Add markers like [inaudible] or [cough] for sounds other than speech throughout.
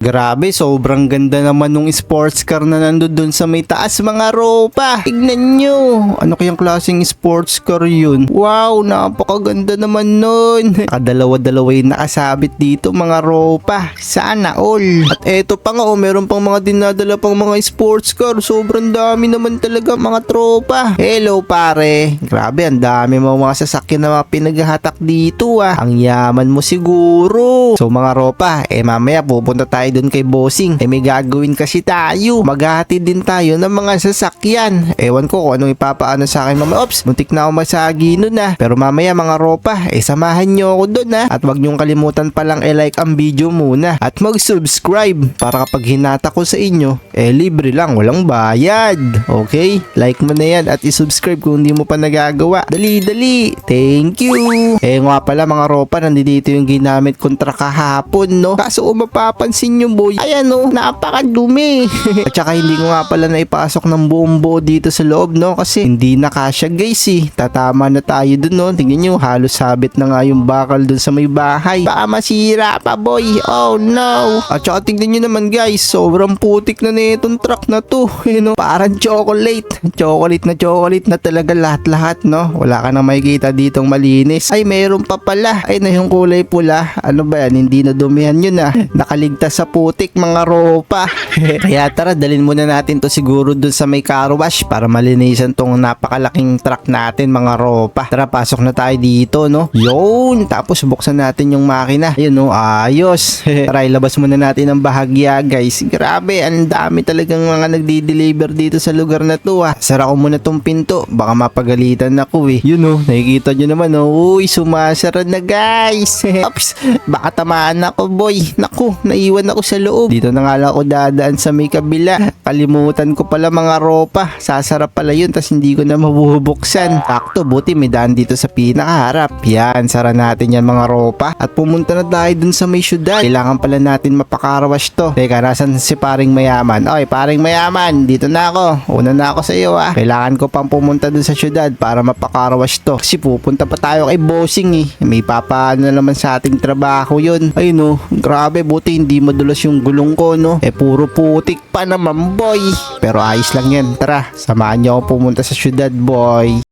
Grabe, sobrang ganda naman nung sports car na nandun dun sa may taas mga ropa. Tignan nyo. Ano kayang klaseng sports car yun? Wow, napakaganda naman nun. [laughs] Nakadalawa-dalawa yung nakasabit dito mga ropa. Sana all. At eto pa nga, oh, meron pang mga dinadala pang mga sports car. Sobrang dami naman talaga mga tropa. Hello pare. Grabe, ang dami mo mga sasakyan na mga pinaghahatak dito ah. Ang yaman mo siguro. So mga ropa, eh mamaya pupunta tayo dun kay Bossing. Eh may gagawin kasi tayo. Maghahatid din tayo ng mga sasakyan. Ewan ko kung anong ipapaano sa akin mama. Ops, muntik na ako masagi nun ah. Pero mamaya mga ropa, eh samahan nyo ako dun ah. At wag nyong kalimutan palang i-like ang video muna. At mag-subscribe para kapag hinata ko sa inyo, eh libre lang, walang bayad. Okay? Like mo na yan at i-subscribe kung hindi mo pa nagagawa. Dali, dali. Thank you. Eh nga pala mga ropa, nandito yung ginamit kontra kahapon, no? Kaso kung mapapansin nyo boy, ayan no, napakadumi. [laughs] At saka hindi ko nga pala naipasok ng buong buo dito sa loob, no? Kasi hindi na kasya guys eh. Tatama na tayo dun, no? Tingnan nyo, halos sabit na nga yung bakal dun sa may bahay. Baka masira pa boy. Oh no. At saka tingnan nyo naman guys, sobrang putik na nitong truck na to. [laughs] You know, parang chocolate. Chocolate na chocolate na talaga lahat-lahat, no? Wala ka na makikita ditong malinis. Ay, meron pa pala. Ay, na yung kulay pula. Ano ba yan? Hindi na dumihan yun ah. Nakaligtas sa putik mga ropa. [laughs] Kaya tara, dalhin muna natin to siguro dun sa may car wash para malinisan tong napakalaking truck natin mga ropa. Tara, pasok na tayo dito, no? Yun! Tapos buksan natin yung makina. Ayun, no? Ayos! [laughs] tara, ilabas muna natin ang bahagya, guys. Grabe, ang dami talagang mga nagdi-deliver dito sa lugar na to, ah. Sara ko muna tong pinto. Baka mapagalitan ako, eh. Yun, no? Nakikita nyo naman, no? Uy, sumasara na, guys. [laughs] Ops! Baka tamaan ako, boy. Naku, naiwan ako sa loob. Dito na nga lang ako dadaan sa may kabila. Kalimutan ko pala mga ropa. Sasarap pala yun, tas hindi ko na mabubuksan. Sakto, buti may daan dito sa pinakaharap. Yan, sara natin yan mga ropa. At pumunta na tayo dun sa may syudad. Kailangan pala natin mapakarawash to. Teka, nasan si paring mayaman? Oy, paring mayaman, dito na ako. Una na ako sa iyo ah. Kailangan ko pang pumunta dun sa syudad para mapakarawash to. Kasi pupunta pa tayo kay bossing eh. May papaano na naman sa ating trabaho yun. Ay no, grabe buti hindi madulas yung gulong ko no. Eh puro putik pa naman boy. Pero ayos lang yan. Tara, samahan niyo ako pumunta sa syudad boy.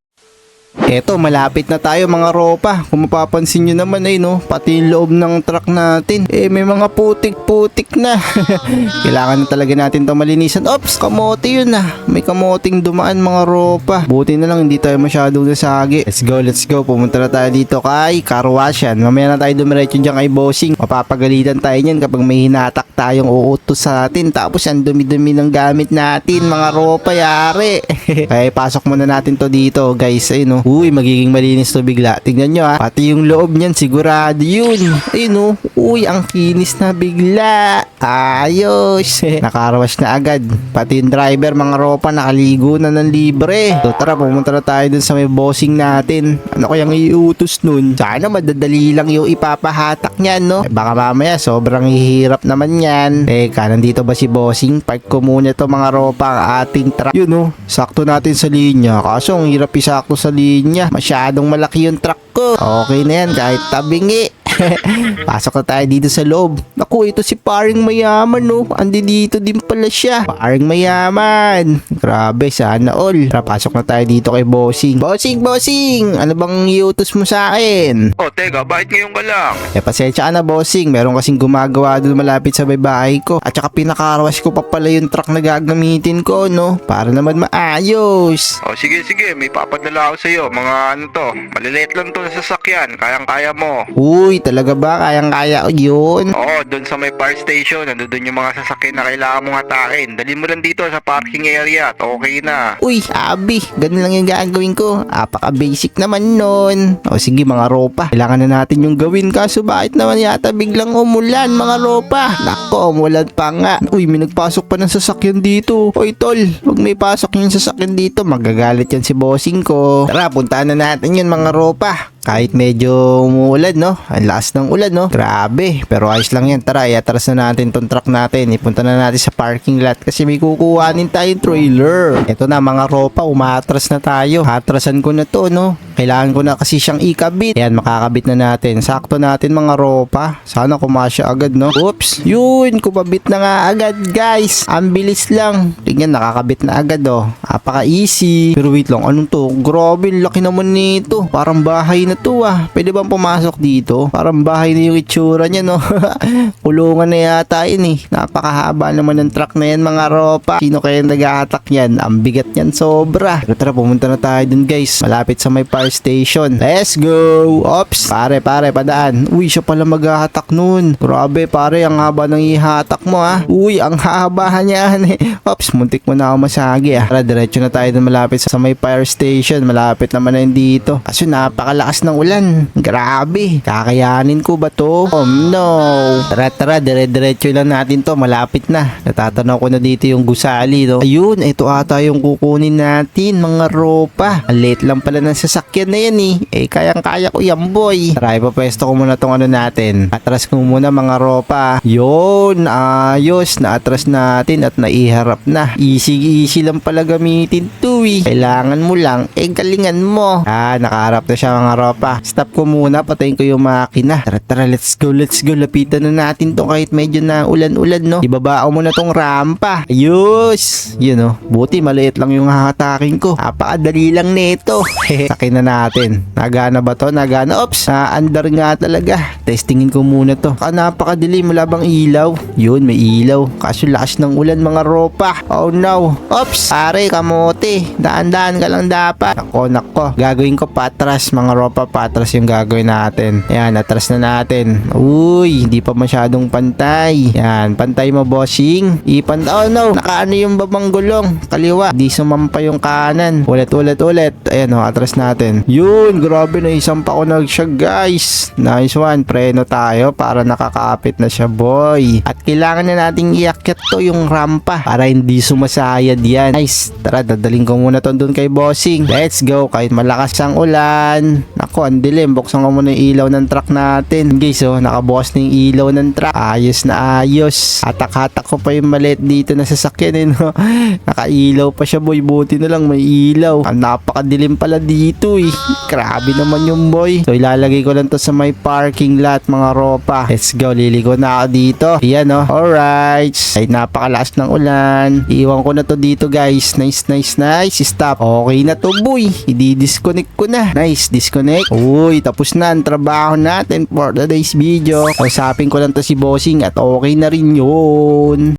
Eto, malapit na tayo mga ropa. Kung mapapansin nyo naman ay no, pati yung loob ng truck natin. Eh, may mga putik-putik na. [laughs] Kailangan na talaga natin to malinisan. Ops, kamote yun ah. May kamoting dumaan mga ropa. Buti na lang hindi tayo masyadong nasagi. Let's go, let's go. Pumunta na tayo dito kay Karwasyan. Mamaya na tayo dumiretso dyan kay Bossing. Mapapagalitan tayo niyan kapag may hinatak tayong uutos sa atin. Tapos ang dumi-dumi ng gamit natin mga ropa yari. [laughs] Kaya pasok muna natin to dito guys. Ayun no. Uy, magiging malinis to bigla. Tingnan nyo ah. Pati yung loob niyan sigurado yun. Ayun no. Uy, ang kinis na bigla. Ayos. [laughs] Nakarawas na agad. Pati yung driver mga ropa nakaligo na ng libre. So tara, pumunta na tayo dun sa may bossing natin. Ano kayang iutos nun? Sana madadali lang yung ipapahatak niyan no. Eh, baka mamaya sobrang hihirap naman yan. Teka, nandito ba si bossing? Park ko muna to mga ropa ang ating truck. Yun no, sakto natin sa linya. Kaso ang hirap isakto sa linya. Masyadong malaki yung truck ko. Okay na yan kahit tabingi. [laughs] Pasok na tayo dito sa loob. Naku, ito si paring mayaman, no. Andi dito din pala siya. Paring mayaman. Grabe, sana all. Tara, pasok na tayo dito kay Bossing. Bossing, Bossing! Ano bang iutos mo sa akin? Oh, teka, bakit ngayon ka lang? Eh, pasensya ka na, Bossing. Meron kasing gumagawa doon malapit sa bahay ko. At saka pinakarawas ko pa pala yung truck na gagamitin ko, no. Para naman maayos. Oh, sige, sige, may papadala ako sa'yo. Mga ano to, maliliit lang to na sasakyan. Kayang-kaya mo. Uy, talaga ba? Kayang-kaya yun. Oo, doon sa may fire station, nandun yung mga sasakyan na kailangan mong atakin. Dali mo lang dito sa parking area at okay na. Uy, abi, ganun lang yung gagawin ko. Apaka-basic naman nun. O sige mga ropa, kailangan na natin yung gawin kaso bakit naman yata biglang umulan mga ropa? Nako, umulan pa nga. Uy, may nagpasok pa ng sasakyan dito. Hoy tol, wag may pasok yung sasakyan dito. Magagalit yan si bossing ko. Tara, puntahan na natin yun mga ropa. Kahit medyo umuulan, no? Ang lakas ng ulan, no? Grabe. Pero ayos lang yan. Tara, iatras na natin tong truck natin. Ipunta na natin sa parking lot kasi may kukuhanin tayong trailer. Ito na, mga ropa. Umatras na tayo. Atrasan ko na to, no? Kailangan ko na kasi siyang ikabit. Ayan, makakabit na natin. Sakto natin mga ropa. Sana kumasya agad, no? Oops. Yun, kumabit na nga agad, guys. Ang bilis lang. Tingnan, nakakabit na agad, oh. Apaka-easy. Pero wait lang, anong to? Grabe, laki naman nito. Parang bahay na to, ah. Pwede bang pumasok dito? Parang bahay na yung itsura niya, no? [laughs] Kulungan na yata yun, eh. Napakahaba naman ng truck na yan, mga ropa. Sino kaya nag-attack yan? Ang bigat yan, sobra. Pero tara, pumunta na tayo dun, guys. Malapit sa may fire station. Let's go! Ops! Pare, pare, padaan. Uy, siya pala mag-attack nun. Grabe, pare, ang haba ng ihatak mo, ah. Uy, ang haba niya, [laughs] eh. Ops, muntik mo na ako masagi, ah. Tara, diretso na tayo dun malapit sa may fire station. Malapit naman na yun dito. Kasi napakalakas ng ulan. Grabe. Kakayanin ko ba to? Oh no. Tara, tara, dire-diretso lang natin to. Malapit na. Natatanaw ko na dito yung gusali, no? Ayun, ito ata yung kukunin natin, mga ropa. Late lang pala ng sasakyan na yan, eh. Eh, kayang-kaya ko yan, boy. Tara, ipapwesto ko muna tong ano natin. Atras ko muna, mga ropa. Yun, ayos. Naatras natin at naiharap na. Easy-easy lang pala gamitin to, eh. Kailangan mo lang, eh, galingan mo. Ah, nakaharap na siya, mga ropa. Stop ko muna, patayin ko yung makina. Tara, tara, let's go, let's go. Lapitan na natin to kahit medyo na ulan-ulan, no? Ibabao mo na tong rampa. Ayos! Yun, no? Buti, maliit lang yung hahatakin ko. Napakadali lang nito. [laughs] Sakin na natin. Nagana ba to? Nagana? Oops! Na-under nga talaga. Testingin ko muna to. Ka napakadilim. Wala bang ilaw? Yun, may ilaw. Kaso lakas ng ulan, mga ropa. Oh no. Oops! Pare, kamote. Daan-daan ka lang dapat. Nako, nako. Gagawin ko patras, mga ropa. Patras yung gagawin natin. Yan, atras na natin. Uy, hindi pa masyadong pantay. Yan, pantay mo, bossing. Ipan... Oh no! Nakaano yung babang gulong. Kaliwa. Di sumampa yung kanan. Ulit, ulit, ulit. Ayan, oh, atras natin. Yun, grabe na isang pa ko siya, guys. Nice one. Preno tayo para nakakapit na siya, boy. At kailangan na nating iakyat to yung rampa para hindi sumasayad yan. Nice. Tara, dadaling ko muna to dun kay bossing. Let's go. Kahit malakas ang ulan. Nako, ang dilim. Buksan ko muna yung ilaw ng truck natin. Guys, oh, nakabukas na yung ilaw ng truck. Ayos na ayos. Hatak-hatak ko pa yung maliit dito na sasakyan, eh, no? [laughs] Nakailaw pa siya, boy. Buti na lang may ilaw. Ang napakadilim pala dito, eh. Grabe naman yung boy. So, ilalagay ko lang to sa may parking lot, mga ropa. Let's go. Liligo na ako dito. Ayan, oh. Alright. Ay, napakalakas ng ulan. Iwan ko na to dito, guys. Nice, nice, nice. Stop. Okay na to, boy. I-disconnect ko na. Nice, disconnect. Uy, tapos na ang trabaho natin for today's video. Kausapin ko lang to si Bossing at okay na rin yun.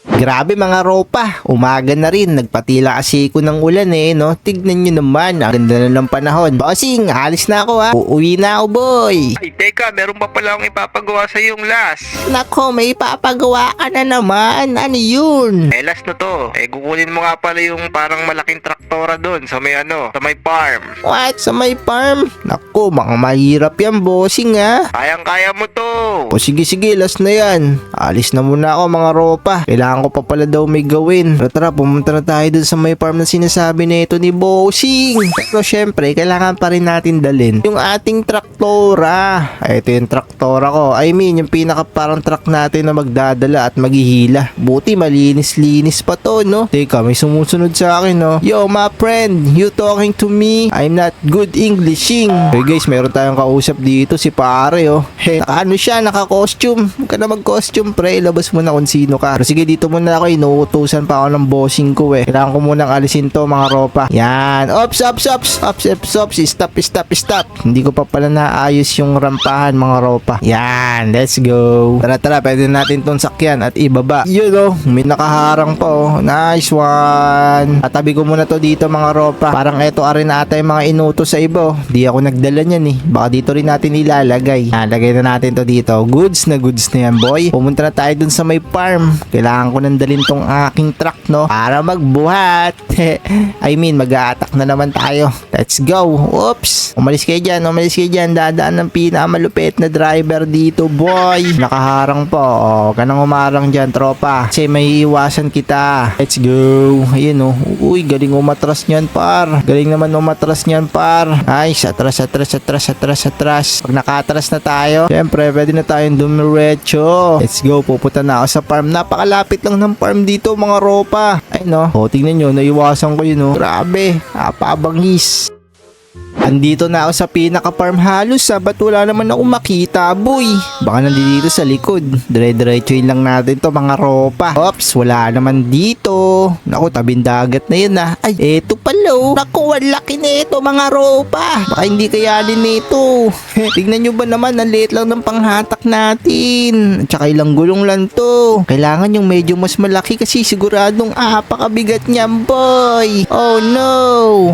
Grabe mga ropa, umaga na rin, nagpatila kasi ko ng ulan eh, no? Tignan nyo naman, ang ganda na ng panahon. Bossing, alis na ako ha. Uuwi na ako, boy. Ay, teka, meron pa pala akong ipapagawa sa yung last. Nako, may papagawa ka na naman. Ano yun? Eh, last na to. Eh, kukunin mo nga pala yung parang malaking traktora doon sa may ano, sa may farm. What? Sa may farm? Nako, mga mahirap yan, bossing ha. Kayang-kaya mo to. O sige sige, last na yan. Alis na muna ako mga ropa. Kailangan ko pa pala daw may gawin. Tara tara, pumunta na tayo dun sa may farm na sinasabi nito ni Bossing. Pero syempre, kailangan pa rin natin dalin yung ating traktora. Ay, ito yung traktora ko. I mean, yung pinaka parang truck natin na magdadala at maghihila. Buti malinis-linis pa to, no? Teka, may sumusunod sa akin, no? Yo, my friend, you talking to me? I'm not good Englishing. Okay guys, meron tayong kausap dito, si pare, oh. He, naka ano siya, naka-costume. Huwag ka na mag-costume, pre. Ilabas mo na kung sino ka. Pero sige, dito muna ako. Inuutusan pa ako ng bossing ko, eh. Kailangan ko munang alisin to, mga ropa. Yan. Ops, ops, ops. Ops, ops, ops. Stop, stop, stop. Hindi ko pa pala naayos yung rampahan, mga ropa. Yan. Let's go. Tara, tara. Pwede natin tong sakyan at ibaba. Yun, oh. May nakaharang pa, oh. Nice one. Tatabi ko muna to dito, mga ropa. Parang eto arin ata yung mga inutos sa iba, oh. Di ako nagdala niyan, eh. Baka dito rin natin ilalagay. Ah, na natin to dito. Goods na goods na yan, boy. Pumunta na tayo dun sa may farm. Kailangan ko na panandalin tong aking truck, no? Para magbuhat. [laughs] I mean, mag-a-attack na naman tayo. Let's go. Oops. Umalis kayo dyan, umalis kayo dyan. Dadaan ng pinakamalupit na driver dito, boy. Nakaharang po. Oh, kanang umarang dyan, tropa. Kasi may iwasan kita. Let's go. Ayun, oh. Uy, galing umatras niyan, par. Galing naman umatras niyan, par. Ay, atras, atras, atras, atras, atras. Pag nakatras na tayo, syempre, pwede na tayong dumiretso. Let's go. Pupunta na ako sa farm. Napakalapit lang ng farm dito, mga ropa. Ay, no. O, tingnan nyo. Naiwasan ko yun, oh. Grabe. Napabangis. Andito na ako sa pinaka-farm halos sa ba't wala naman ako makita boy. Baka nandito sa likod. Dire-diretsuin lang natin to mga ropa. Ops, wala naman dito. Naku, tabing dagat na yun ah. Ay, eto pala oh. Naku, ang laki na ito mga ropa. Baka hindi kayanin nito. [laughs] Tignan nyo ba naman, ang liit lang ng panghatak natin. Tsaka ilang gulong lang to. Kailangan yung medyo mas malaki kasi siguradong apakabigat niyan boy. Oh no.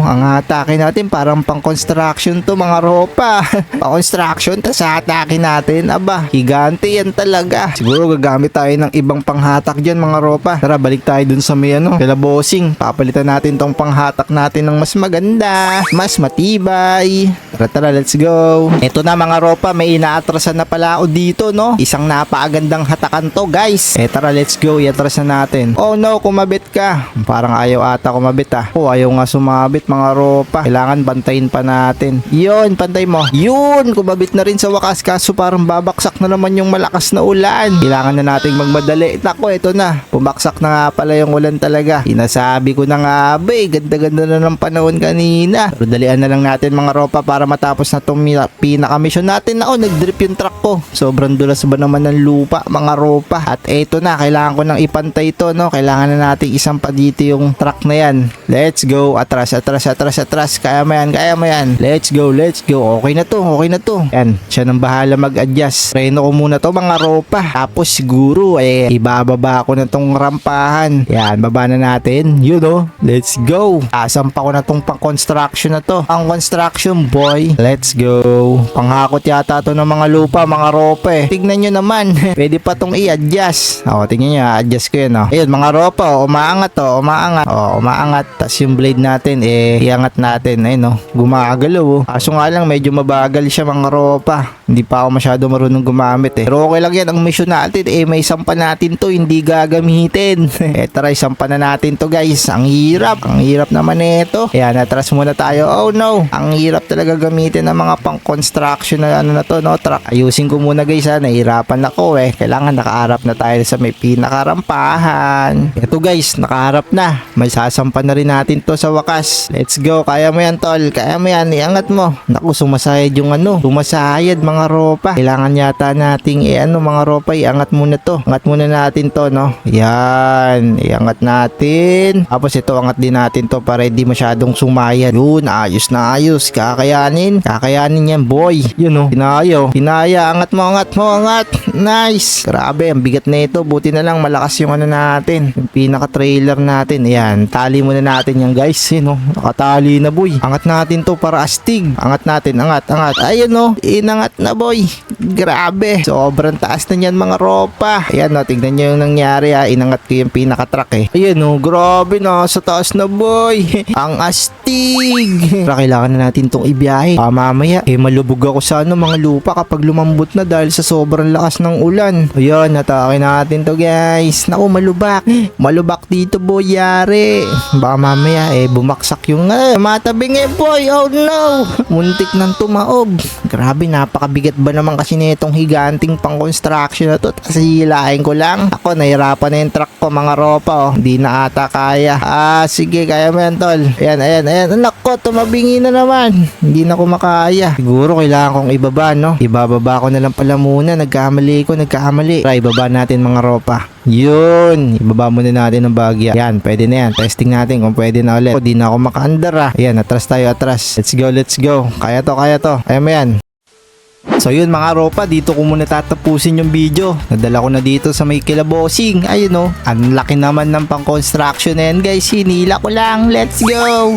Ang atake natin parang pang construction to mga ropa. [laughs] pang construction tas atake natin. Aba, higante yan talaga. Siguro gagamit tayo ng ibang panghatak dyan mga ropa. Tara, balik tayo dun sa may ano, kala bossing. Papalitan natin tong panghatak natin ng mas maganda, mas matibay. Tara, tara, let's go. Ito na mga ropa, may inaatrasan na pala ako dito, no? Isang napakagandang hatakan to, guys. Eh, tara, let's go. Iatras na natin. Oh no, kumabit ka. Parang ayaw ata kumabit ah. Oh, ayaw nga sumabit mga ropa. Kailangan bantayin pa natin. Yun, pantay mo. Yun, kumabit na rin sa wakas. Kaso parang babaksak na naman yung malakas na ulan. Kailangan na nating magmadali. Tako, ito na. Pumaksak na nga pala yung ulan talaga. Sinasabi ko na nga, be, ganda-ganda na ng panahon kanina. Pero dalian na lang natin mga ropa para matapos na itong pinaka-mission natin. Ako, nag-drip yung truck ko. Sobrang dulas ba naman ng lupa, mga ropa. At eto na, kailangan ko nang ipantay ito, no? Kailangan na nating isang pa dito yung truck na yan. Let's go. Atras, atras, atras, atras. Kaya mo yan, kaya mo yan. Let's go, let's go. Okay na to, okay na to. Yan, siya nang bahala mag-adjust. Reno ko muna to, mga ropa. Tapos siguro, eh, ibababa ko na tong rampahan. Yan, baba na natin. Yun, oh. Let's go. Asampa ko na tong pang-construction na to. Ang construction, boy. Let's go. Panghakot yata to ng mga lupa, mga ropa eh. Tignan nyo naman. [laughs] Pwede pa tong i-adjust. O, tignan nyo, adjust ko yun, oh. Ayun, mga ropa, oh, umaangat to, umaangat. O, umaangat. Tapos yung blade natin, eh, iangat natin. Ayun, oh. Gumagalaw, oh. Kaso nga lang, medyo mabagal siya, mga ropa. Hindi pa ako masyado marunong gumamit, eh. Pero okay lang yan. Ang mission natin, eh, may sampa natin to, hindi gagamitin. [laughs] eh, tara, sampa na natin to, guys. Ang hirap. Ang hirap naman nito. Ayan, natras muna tayo. Oh, no. Ang hirap talaga gamitin ng mga pang-construction na ano na to, no, truck. Ayusin ko muna, guys, ha. Nahirapan ako, eh. Kailangan nakaharap na tayo sa may pinakarampahan. Ito, guys, nakaharap na. May sasampa na rin natin to sa wakas. Let's go. Kaya mo yan, tol. Kaya mo yan. Iangat mo. Naku, sumasayad yung ano. Sumasayad, mga ropa. Kailangan yata nating, eh, ano, mga ropa, iangat muna to. Angat muna natin to, no. Yan. Iangat natin. Tapos ito, angat din natin to para hindi masyadong sumayad. Yun, ayos na ayos. Kakayanin. Kakayanin yan, boy. Yun, oh. Pinayo. Pinaya. Angat mo, angat mo, angat. Nice. Grabe, ang bigat na ito. Buti na lang malakas yung ano natin. Yung pinaka-trailer natin. Ayan. Tali muna natin yan, guys. Yun, oh. Nakatali na, boy. Angat natin to para astig. Angat natin, angat, angat. Ayun, oh. Inangat na, boy. Grabe. Sobrang taas na yan, mga ropa. Ayan, oh. Tignan nyo yung nangyari, ha. Inangat ko yung pinaka-truck, eh. Ayan, oh. Grabe na. Sa taas na, boy. [laughs] ang astig. Pero kailangan na natin tong ibiyahe. Ah, mamaya, eh, malubog ako sa ano, mga lupa kapag lumambot na dahil sa sobrang lakas ng ulan. Ayan, natake natin to, guys. Naku, malubak. [gasps] Malubak dito, boy. Yari. Baka mamaya, eh, bumaksak yung, eh, matabing eh, boy. Oh, no. Muntik nang tumaob. Grabe, napakabigat ba naman kasi nitong higanting pang construction na to. Tapos hilahin ko lang. Ako, nahirapan na yung truck ko, mga ropa, oh. Hindi na ata kaya. Ah, sige, kaya mo yan, tol. Ayan, ayan, ayan. Anak ko, tumabingi na naman. Hindi na ko makaya. Siguro, kailangan kong ibaba, no? Ibababa ko na lang pala muna. Nagkamali ko, nagkamali. Try, ibaba natin, mga ropa. Yun, ibaba muna natin ng bagya. Yan, pwede na yan. Testing natin kung pwede na ulit. Hindi na ako makaandar ah. Ayan, atras tayo, atras. Let's go, let's go. Kaya to, kaya to. Kaya mo yan. So yun mga ropa, dito ko muna tatapusin yung video. Nadala ko na dito sa may kilabosing. Ayun o, ang laki naman ng pang construction na yan guys. Hinila ko lang. Let's go!